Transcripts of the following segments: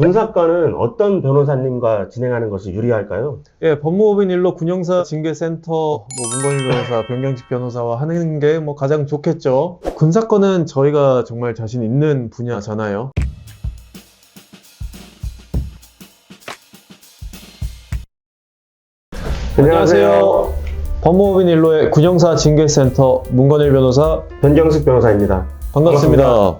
군사건은 어떤 변호사님과 진행하는 것이 유리할까요? 예, 법무법인 일로 군형사 징계센터, 뭐 문건일 변호사, 변경식 변호사와 하는 게 뭐 가장 좋겠죠. 군사건은 저희가 정말 자신 있는 분야잖아요. 안녕하세요. 법무법인 일로의 군형사 징계센터 문건일 변호사 변경식 변호사입니다. 반갑습니다.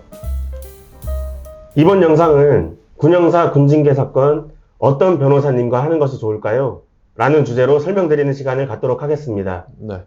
이번 영상은 군형사 군징계 사건 어떤 변호사님과 하는 것이 좋을까요? 라는 주제로 설명드리는 시간을 갖도록 하겠습니다. 네.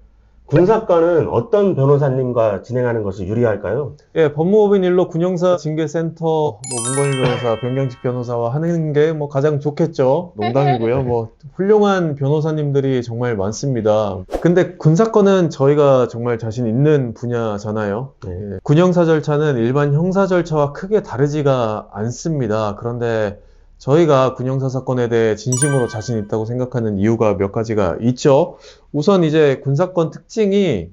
군사건은 어떤 변호사님과 진행하는 것이 유리할까요? 예, 법무법인 일로 군형사 징계센터, 뭐 문건일 변호사, 변경식 변호사와 하는 게 뭐 가장 좋겠죠. 농담이고요. 뭐 훌륭한 변호사님들이 정말 많습니다. 근데 군사건은 저희가 정말 자신 있는 분야잖아요. 네. 예, 군형사 절차는 일반 형사 절차와 크게 다르지가 않습니다. 그런데 저희가 군형사 사건에 대해 진심으로 자신 있다고 생각하는 이유가 몇 가지가 있죠. 우선 이제 군사건 특징이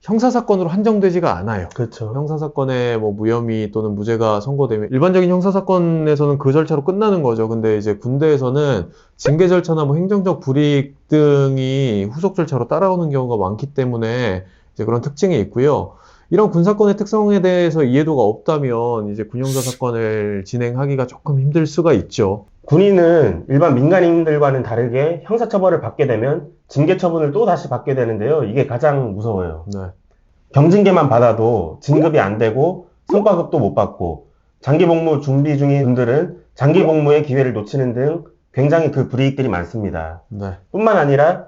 형사 사건으로 한정되지가 않아요. 그렇죠. 형사 사건에 뭐 무혐의 또는 무죄가 선고되면 일반적인 형사 사건에서는 그 절차로 끝나는 거죠. 근데 이제 군대에서는 징계 절차나 뭐 행정적 불이익 등이 후속 절차로 따라오는 경우가 많기 때문에 이제 그런 특징이 있고요. 이런 군사건의 특성에 대해서 이해도가 없다면 이제 군형사 사건을 진행하기가 조금 힘들 수가 있죠. 군인은 일반 민간인들과는 다르게 형사처벌을 받게 되면 징계처분을 또 다시 받게 되는데요. 이게 가장 무서워요. 네. 경징계만 받아도 진급이 안 되고 성과급도 못 받고 장기 복무 준비 중인 분들은 장기 복무의 기회를 놓치는 등 굉장히 그 불이익들이 많습니다. 네. 뿐만 아니라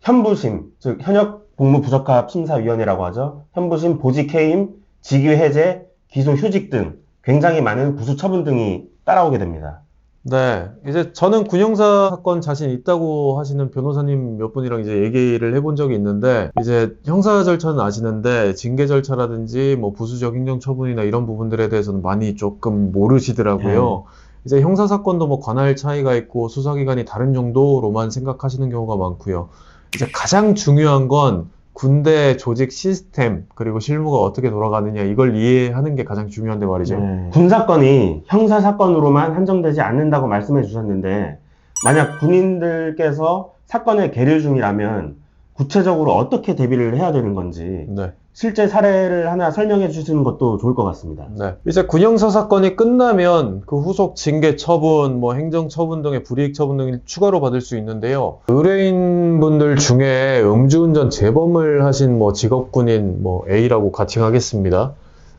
현부심, 즉 현역 복무 부적합 심사위원회라고 하죠. 현부심, 보직 해임, 직위 해제, 기소 휴직 등 굉장히 많은 구수 처분 등이 따라오게 됩니다. 네, 이제 저는 군형사 사건 자신 있다고 하시는 변호사님 몇 분이랑 이제 얘기를 해본 적이 있는데, 이제 형사 절차는 아시는데, 징계 절차라든지 뭐 부수적 행정 처분이나 이런 부분들에 대해서는 많이 조금 모르시더라고요. 이제 형사 사건도 뭐 관할 차이가 있고 수사기관이 다른 정도로만 생각하시는 경우가 많고요. 이제 가장 중요한 건 군대 조직 시스템, 그리고 실무가 어떻게 돌아가느냐, 이걸 이해하는 게 가장 중요한데 말이죠. 네. 군 사건이 형사 사건으로만 한정되지 않는다고 말씀해 주셨는데, 만약 군인들께서 사건을 계류 중이라면 구체적으로 어떻게 대비를 해야 되는 건지 네. 실제 사례를 하나 설명해 주시는 것도 좋을 것 같습니다. 네. 이제 군형사 사건이 끝나면 그 후속 징계 처분, 뭐 행정 처분 등의 불이익 처분 등을 추가로 받을 수 있는데요. 의뢰인분들 중에 음주운전 재범을 하신 뭐 직업군인 뭐 A라고 가칭하겠습니다.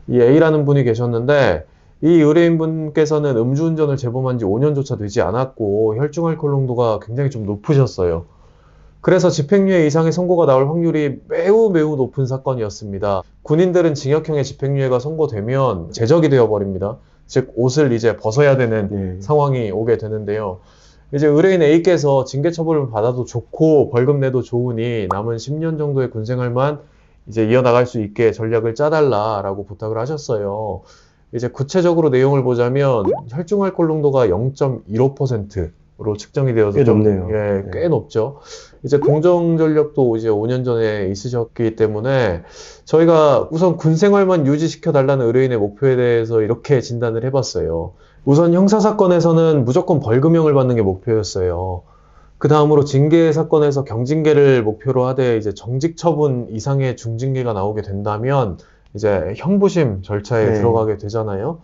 이 A라는 분이 계셨는데 이 의뢰인분께서는 음주운전을 재범한 지 5년조차 되지 않았고 혈중 알코올 농도가 굉장히 좀 높으셨어요. 그래서 집행유예 이상의 선고가 나올 확률이 매우 매우 높은 사건이었습니다. 군인들은 징역형의 집행유예가 선고되면 제적이 되어버립니다. 즉 옷을 이제 벗어야 되는 네. 상황이 오게 되는데요. 이제 의뢰인 A께서 징계 처벌을 받아도 좋고 벌금 내도 좋으니 남은 10년 정도의 군 생활만 이제 이어나갈 수 있게 전략을 짜달라라고 부탁을 하셨어요. 이제 구체적으로 내용을 보자면 혈중 알코올 농도가 0.15% 로 측정이 되어서 꽤 좀, 높네요. 예, 네. 꽤 높죠. 이제 공정 전력도 이제 5년 전에 있으셨기 때문에 저희가 우선 군 생활만 유지시켜 달라는 의뢰인의 목표에 대해서 이렇게 진단을 해봤어요. 우선 형사 사건에서는 무조건 벌금형을 받는 게 목표였어요. 그 다음으로 징계 사건에서 경징계를 목표로 하되 이제 정직 처분 이상의 중징계가 나오게 된다면 이제 형부심 절차에 네. 들어가게 되잖아요.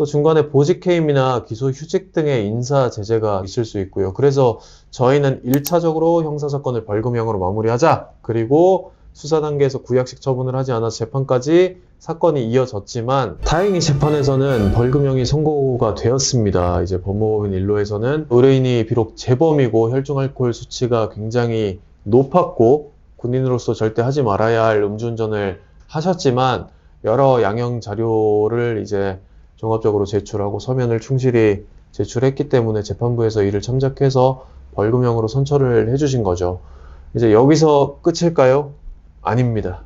또 중간에 보직해임이나 기소 휴직 등의 인사 제재가 있을 수 있고요. 그래서 저희는 1차적으로 형사사건을 벌금형으로 마무리하자. 그리고 수사 단계에서 구약식 처분을 하지 않아서 재판까지 사건이 이어졌지만 다행히 재판에서는 벌금형이 선고가 되었습니다. 이제 법무법인 일로에서는 의뢰인이 비록 재범이고 혈중 알코올 수치가 굉장히 높았고 군인으로서 절대 하지 말아야 할 음주운전을 하셨지만 여러 양형 자료를 이제 종합적으로 제출하고 서면을 충실히 제출했기 때문에 재판부에서 이를 참작해서 벌금형으로 선처를 해주신 거죠. 이제 여기서 끝일까요? 아닙니다.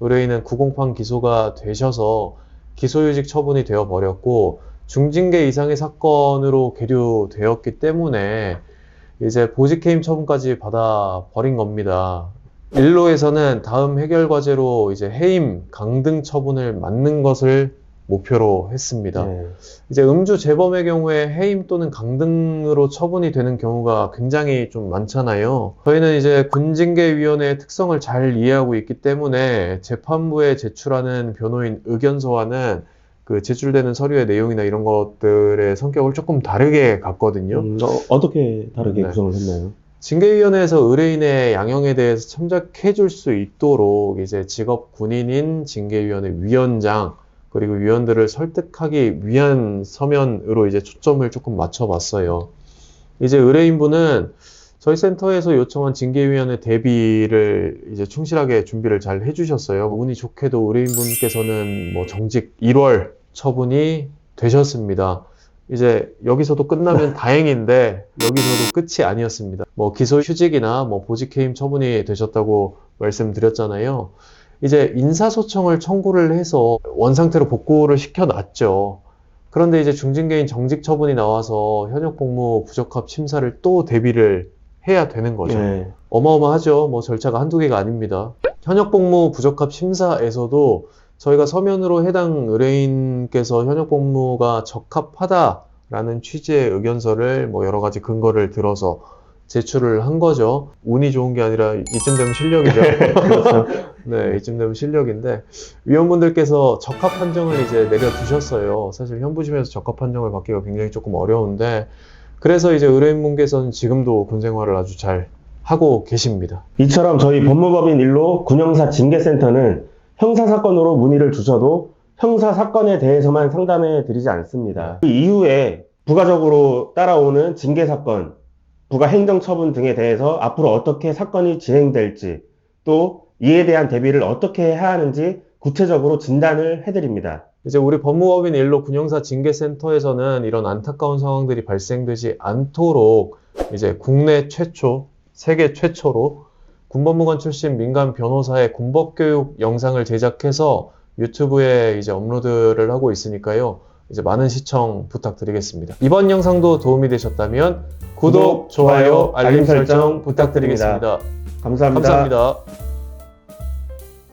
의뢰인은 구공판 기소가 되셔서 기소유직 처분이 되어 버렸고 중징계 이상의 사건으로 계류되었기 때문에 이제 보직해임 처분까지 받아 버린 겁니다. 일로에서는 다음 해결 과제로 이제 해임, 강등 처분을 맞는 것을 목표로 했습니다. 네. 이제 음주 재범의 경우에 해임 또는 강등으로 처분이 되는 경우가 굉장히 좀 많잖아요. 저희는 이제 군징계위원회의 특성을 잘 이해하고 있기 때문에 재판부에 제출하는 변호인 의견서와는 그 제출되는 서류의 내용이나 이런 것들의 성격을 조금 다르게 갔거든요. 음, 어, 떻게 다르게 네. 구성을 했나요? 징계위원회에서 의뢰인의 양형에 대해서 참작해 줄 수 있도록 이제 직업 군인인 징계위원회 위원장 그리고 위원들을 설득하기 위한 서면으로 이제 초점을 조금 맞춰봤어요. 이제 의뢰인분은 저희 센터에서 요청한 징계위원회 대비를 이제 충실하게 준비를 잘 해주셨어요. 운이 좋게도 의뢰인분께서는 뭐 정직 1월 처분이 되셨습니다. 이제 여기서도 끝나면 다행인데 여기서도 끝이 아니었습니다. 뭐 기소 휴직이나 뭐 보직 해임 처분이 되셨다고 말씀드렸잖아요. 이제 인사소청을 청구를 해서 원상태로 복구를 시켜놨죠. 그런데 이제 중징계인 정직 처분이 나와서 현역 복무 부적합 심사를 또 대비를 해야 되는 거죠. 네. 어마어마하죠. 뭐 절차가 한두 개가 아닙니다. 현역 복무 부적합 심사에서도 저희가 서면으로 해당 의뢰인께서 현역 복무가 적합하다라는 취지의 의견서를 뭐 여러 가지 근거를 들어서 제출을 한 거죠. 운이 좋은 게 아니라 이쯤 되면 실력이죠. 네, 이쯤 되면 실력인데 위원분들께서 적합 판정을 이제 내려 두셨어요. 사실 현부심에서 적합 판정을 받기가 굉장히 조금 어려운데 그래서 이제 의뢰인분께서는 지금도 군 생활을 아주 잘 하고 계십니다. 이처럼 저희 법무법인 일로 군형사 징계센터는 형사 사건으로 문의를 주셔도 형사 사건에 대해서만 상담해 드리지 않습니다. 그 이후에 부가적으로 따라오는 징계 사건, 부가 행정처분 등에 대해서 앞으로 어떻게 사건이 진행될지 또 이에 대한 대비를 어떻게 해야 하는지 구체적으로 진단을 해드립니다. 이제 우리 법무법인 일로 군형사 징계센터에서는 이런 안타까운 상황들이 발생되지 않도록 이제 국내 최초, 세계 최초로 군법무관 출신 민간 변호사의 군법교육 영상을 제작해서 유튜브에 이제 업로드를 하고 있으니까요. 이제 많은 시청 부탁드리겠습니다. 이번 영상도 도움이 되셨다면 구독, 좋아요, 알림 설정 부탁드리겠습니다. 감사합니다. 감사합니다.